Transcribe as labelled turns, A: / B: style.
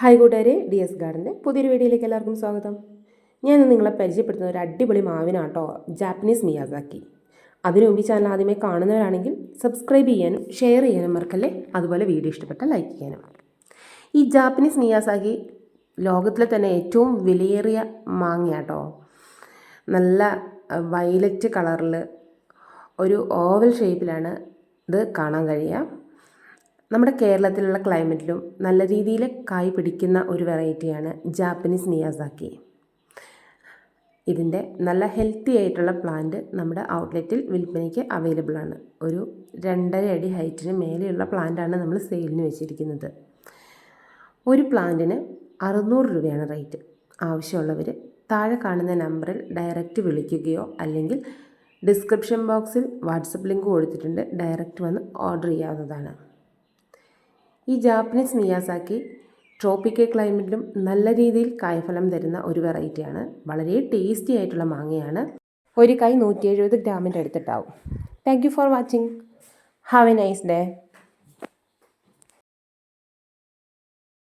A: Hi കൂട്ടുകാരെ D S ഗാർഡന്റെ പുതിയൊരു വീഡിയോയിലേക്ക് എല്ലാവർക്കും സ്വാഗതം. ഞാൻ ഇന്ന് നിങ്ങളെ പരിചയപ്പെടുത്തുന്ന ഒരു അടിപൊളി മാവിനാട്ടോ ജാപ്പനീസ് മിയാസാക്കി. അതിനു മുമ്പ് ചാനൽ ആദ്യമേ കാണുന്നവരാണെങ്കിൽ സബ്സ്ക്രൈബ് ചെയ്യാനും ഷെയർ ചെയ്യാനും മറക്കല്ലേ? അതുപോലെ വീഡിയോ ഇഷ്ടപ്പെട്ടാൽ ലൈക്ക് ചെയ്യാനും. ഈ ജാപ്പനീസ് മിയാസാക്കി ലോകത്തിലെ തന്നെ ഏറ്റവും വിലയേറിയ മാങ്ങയാട്ടോ. നല്ല വയലറ്റ് കളറിൽ ഒരു ഓവൽ ഷേപ്പിലാണ് ഇത് കാണാൻ കഴിയുക. നമ്മുടെ കേരളത്തിലുള്ള ക്ലൈമറ്റിലും നല്ല രീതിയിൽ കായ് പിടിക്കുന്ന ഒരു വെറൈറ്റിയാണ് ജാപ്പനീസ് നിയാസാക്കി ഇതിന്റെ നല്ല ഹെൽത്തി ആയിട്ടുള്ള പ്ലാന്റ് നമ്മുടെ ഔട്ട്ലെറ്റിൽ വിൽപ്പനയ്ക്ക് അവൈലബിൾ ആണ്. ഒരു രണ്ടര അടി ഹൈറ്റിന് മേലെയുള്ള പ്ലാന്റാണ് നമ്മൾ സെയിലിന് വെച്ചിരിക്കുന്നത്. ഒരു പ്ലാന്റിന് അറുന്നൂറ് രൂപയാണ് റേറ്റ് ആവശ്യമുള്ളവർ താഴെ കാണുന്ന നമ്പറിൽ ഡയറക്റ്റ് വിളിക്കുകയോ അല്ലെങ്കിൽ ഡിസ്ക്രിപ്ഷൻ ബോക്സിൽ വാട്സപ്പ് ലിങ്ക് കൊടുത്തിട്ടുണ്ട്. ഡയറക്റ്റ് വന്ന് ഓർഡർ ചെയ്യാവുന്നതാണ്. ഈ ജാപ്പനീസ് മിയാസാക്കി ട്രോപ്പിക്കൽ ക്ലൈമറ്റിലും നല്ല രീതിയിൽ കായ്ഫലം തരുന്ന ഒരു വെറൈറ്റിയാണ്. വളരെ ടേസ്റ്റി ആയിട്ടുള്ള മാങ്ങയാണ്. ഒരു കൈ നൂറ്റി എഴുപത് ഗ്രാമിന്റെ അടുത്തിട്ടാവും thank you for watching have a nice day